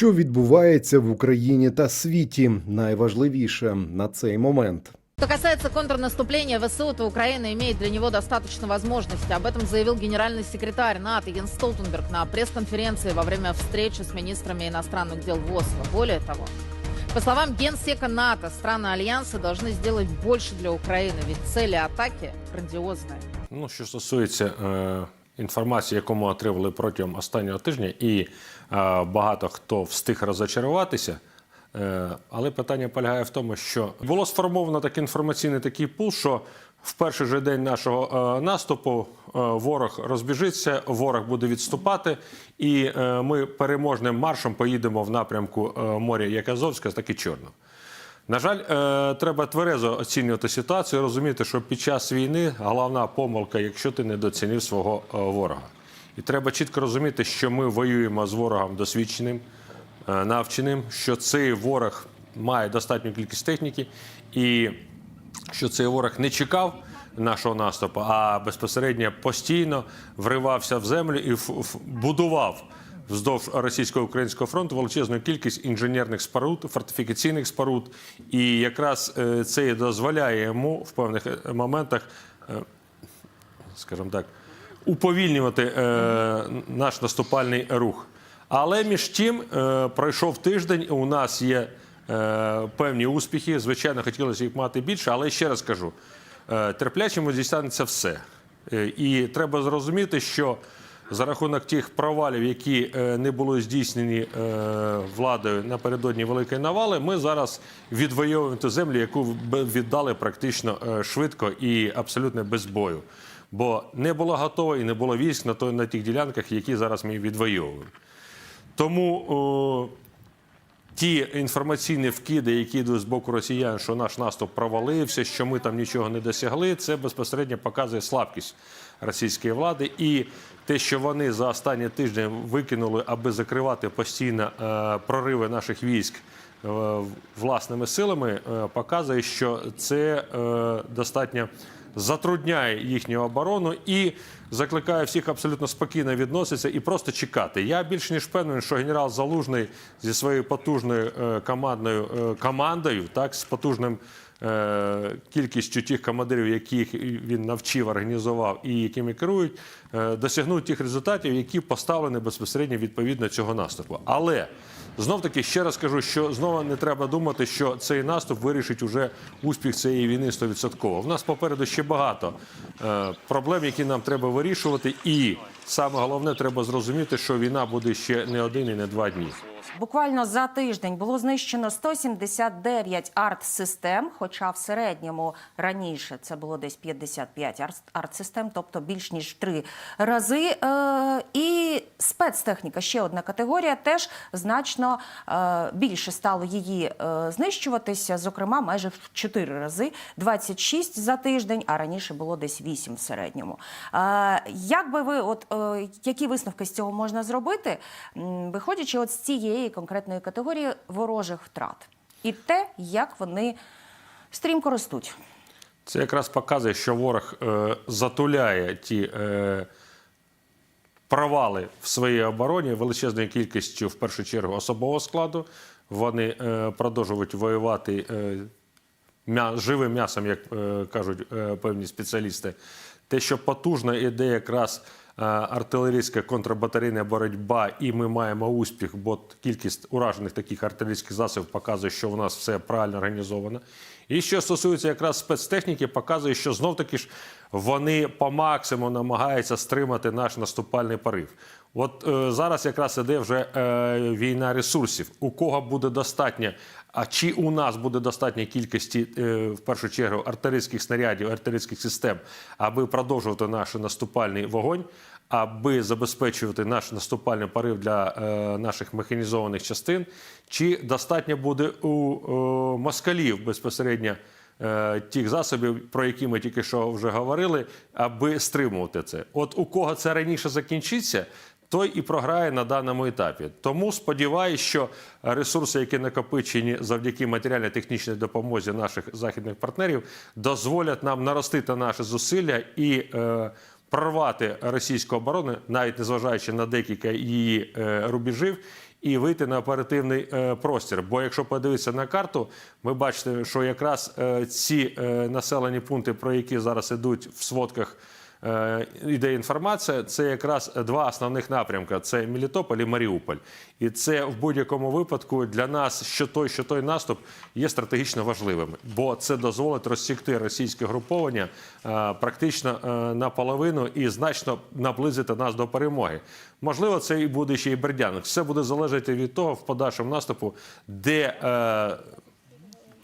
Що відбувається в Україні та світі, найважливіше на цей момент. Что касается контрнаступления ВСУ, то Украина имеет для него достаточно возможностей. Об этом заявил генеральный секретарь НАТО Йенс Столтенберг на пресс-конференции во время встречи с министрами иностранных дел в Осло. Более того, по словам генсека НАТО, страны Альянса должны сделать больше для Украины, ведь цели атаки грандиозные. Ну, що стосується е, інформації, яку ми отримали протягом останнього тижня, і е, багато хто встиг розочаруватися. Е, але питання полягає в тому, що було сформовано такий інформаційний такий пул, що в перший же день нашого е, наступу е, ворог розбіжиться, ворог буде відступати, і ми переможним маршем поїдемо в напрямку моря як Азовська, так і Чорного. На жаль, треба тверезо оцінювати ситуацію, розуміти, що під час війни головна помилка, якщо ти недооцінив свого ворога. І треба чітко розуміти, що ми воюємо з ворогом досвідченим, е, навченим, що цей ворог має достатню кількість техніки, і що цей ворог не чекав нашого наступу, а безпосередньо постійно вривався в землю і будував вздовж російсько-українського фронту величезну кількість інженерних споруд, фортифікаційних споруд. І якраз е, це дозволяє йому в певних е, моментах, скажімо так, уповільнювати е, наш наступальний рух. Але між тим е, пройшов тиждень, у нас є е, певні успіхи. Звичайно, хотілося їх мати більше, але ще раз кажу: е, терплячому дістанеться все. Е, і треба зрозуміти, що за рахунок тих провалів, які е, не були здійснені е, владою напередодні великої навали, ми зараз відвоюємо ту землю, яку віддали практично е, швидко і абсолютно без бою. Бо не було готово і не було військ на, той, на тих ділянках, які зараз ми відвоюємо. Тому о, ті інформаційні вкиди, які йдуть з боку росіян, що наш наступ провалився, що ми там нічого не досягли, це безпосередньо показує слабкість російської влади. І те, що вони за останні тижні викинули, аби закривати постійно е, прориви наших військ власними силами, е, показує, що це е, достатньо затрудняє їхню оборону і закликає всіх абсолютно спокійно відноситися і просто чекати. Я більш ніж впевнений, що генерал Залужний зі своєю потужною е, командною е, командою, так з потужним. е, Кількістю тих командирів, яких він навчив, організував і якими керують, е, досягнув тих результатів, які поставлені безпосередньо відповідно цього наступу. Але знов таки ще раз кажу, що знову не треба думати, що цей наступ вирішить уже успіх цієї війни 100%. В нас попереду ще багато е, проблем, які нам треба вирішувати, і саме головне, треба зрозуміти, що війна буде ще не один і не два дні. Буквально за тиждень було знищено 179 арт-систем, хоча в середньому раніше це було десь 55 арт- арт-систем, тобто більш ніж три рази. Е, і спецтехніка, ще одна категорія, теж значно е, більше стало її е, знищуватися, зокрема, майже в 4 рази, 26 за тиждень, а раніше було десь 8 в середньому. Як би ви, от які висновки з цього можна зробити, виходячи от з цієї конкретної категорії ворожих втрат, і те, як вони стрімко ростуть. Це якраз показує, що ворог е, затуляє ті е, провали в своїй обороні величезною кількістю, в першу чергу, особового складу. Вони е, продовжують воювати е, м'я, живим м'ясом, як е, кажуть е, певні спеціалісти. Те, що потужна іде якраз артилерійська контрбатарейна боротьба, і ми маємо успіх, бо кількість уражених таких артилерійських засобів показує, що в нас все правильно організовано. І що стосується якраз спецтехніки, показує, що знов таки ж вони по максимуму намагаються стримати наш наступальний порив. От е, зараз якраз іде вже е, війна ресурсів. У кого буде достатньо, а чи у нас буде достатньо кількості, е, в першу чергу, артилерійських снарядів, артилерійських систем, аби продовжувати наш наступальний вогонь, аби забезпечувати наш наступальний порив для е, наших механізованих частин, чи достатньо буде у е, москалів безпосередньо е, тих засобів, про які ми тільки що вже говорили, аби стримувати це. От у кого це раніше закінчиться, той і програє на даному етапі. Тому сподіваюся, що ресурси, які накопичені завдяки матеріально-технічній допомозі наших західних партнерів, дозволять нам наростити наші зусилля і е, прорвати російську оборону, навіть незважаючи на декілька її е, рубежів, і вийти на оперативний е, простір. Бо якщо подивитися на карту, ви бачите, що якраз е, ці е, населені пункти, про які зараз ідуть в сводках. Е, Іде інформація, це якраз два основних напрямка: це Мелітополь і Маріуполь. І це в будь-якому випадку для нас, що той, що той наступ є стратегічно важливим, бо це дозволить розсікти російське груповання е, практично е, наполовину і значно наблизити нас до перемоги. Можливо, це і буде ще і Бердянськ. Все буде залежати від того в подальшому наступу, де.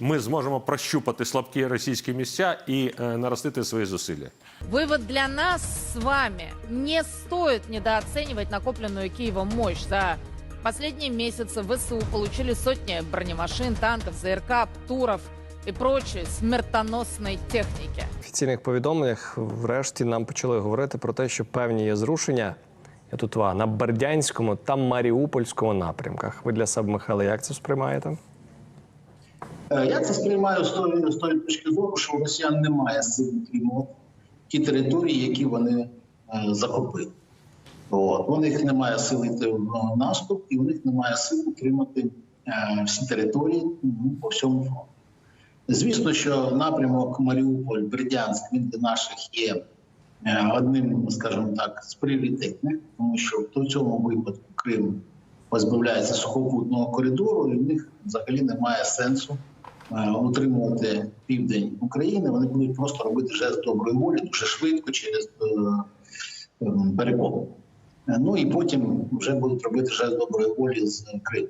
Ми зможемо прощупати слабкі російські місця і е, наростити свої зусилля. Вывод для нас с вами. Не стоит недооценивать накопленную Киевом мощь. За последние месяцы ВСУ получили сотни бронемашин, танков, ЗРК, ТУРов и прочей смертоносной техники. В офіційних повідомленнях врешті нам почали говорити про те, що певні є зрушення. Я тут ва, на Бердянському та Маріупольському напрямках. Ви для себе, Михайло, як це сприймаєте? Е, Я це сприймаю з тої, з тої точки зору, що у росіян немає сил утримувати ті території, які вони е, захопили. От. У них немає сил йти в наступ, і у них немає сил утримати е, всі території ну, по всьому фронту. Звісно, що напрямок Маріуполь, Бердянськ, він для наших є одним, скажімо так, з пріоритетних, тому що в цьому випадку Крим позбавляється сухопутного коридору, і в них взагалі немає сенсу е, утримувати південь України. Вони будуть просто робити жест доброї волі дуже швидко через е, е, перекоп. Е, Ну і потім вже будуть робити жест доброї волі з Криму.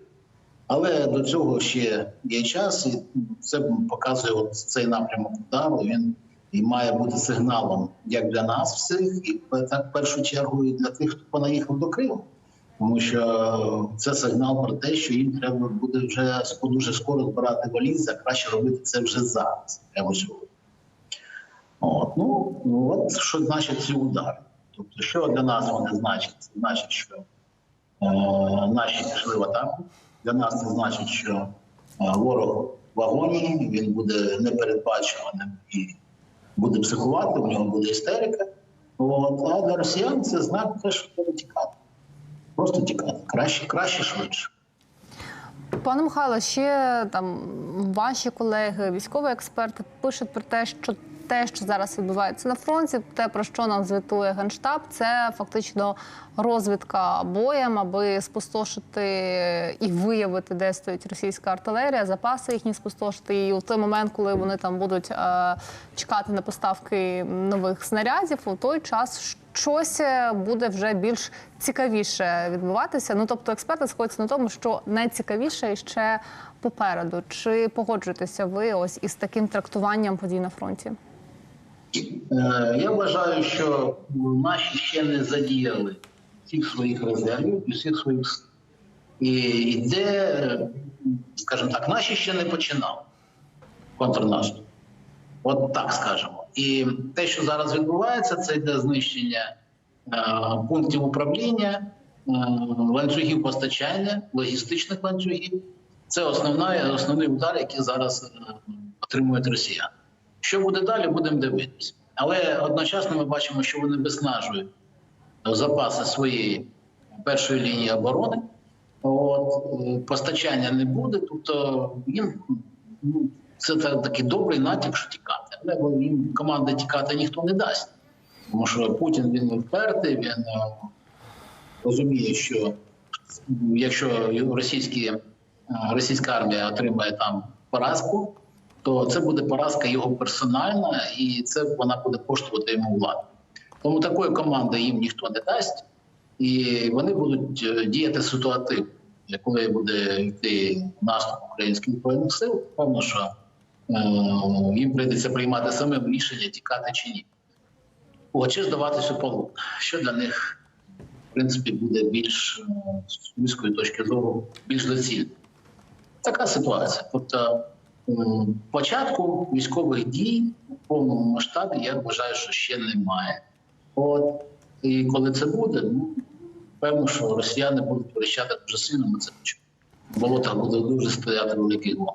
Але до цього ще є час, і це показує от цей напрямок удару. Він і має бути сигналом як для нас всіх, і так в першу чергу і для тих, хто понаїхав до Криму. Тому що це сигнал про те, що їм треба буде вже дуже скоро збирати валізи, а краще робити це вже зараз, прямо сьогодні. От, ну, ну, от що значить ці удари. Тобто, що для нас вони значать? Це значить, що е, наші пішли в атаку. Для нас це значить, що е, ворог в агонії, він буде непередбачуваним і буде психувати, у нього буде істерика. От, а для росіян це знак теж, що тікати. Просто тікати. Краще, краще, швидше. Пане Михайло, ще там ваші колеги, військові експерти пишуть про те, що те, що зараз відбувається на фронті, те про що нам звітує генштаб, це фактично розвідка боєм, аби спустошити і виявити, де стоїть російська артилерія, запаси їхні спустошити. І у той момент, коли вони там будуть е, чекати на поставки нових снарядів, у той час щось буде вже більш цікавіше відбуватися. Ну тобто, експерти сходяться на тому, що найцікавіше ще попереду. Чи погоджуєтеся ви ось із таким трактуванням подій на фронті? Е, Я вважаю, що наші ще не задіяли всіх своїх резервів і всіх своїх сил. І йде, скажімо так, наші ще не починали контрнаступ. От так скажемо. І те, що зараз відбувається, це йде знищення е, пунктів управління, е, ланцюгів постачання, логістичних ланцюгів. Це основна, основний удар, який зараз е, отримують росіяни. Що буде далі, будемо дивитися. Але одночасно ми бачимо, що вони виснажують запаси своєї першої лінії оборони. От, постачання не буде, тобто їм ну, це такий добрий натяк, що тікати. Але їм команди тікати ніхто не дасть. Тому що Путін він впертий, він е, розуміє, що якщо російські, е, російська армія отримає там поразку, то це буде поразка його персональна, і це вона буде коштувати йому владу. Тому такої команди їм ніхто не дасть, і вони будуть е, діяти ситуативно. Коли буде йти наступ українських збройних сил, певно, що їм прийдеться приймати самим рішення, тікати чи ні. О, чи здаватися полон, що для них, в принципі, буде більш е, з людської точки зору, більш доцільно. Така ситуація. Тобто, початку військових дій у повному масштабі я вважаю, що ще немає. От і коли це буде, ну певно, що росіяни будуть вирішати дуже сильно. Ми це почуємо. В болотах буде дуже стояти великий гон.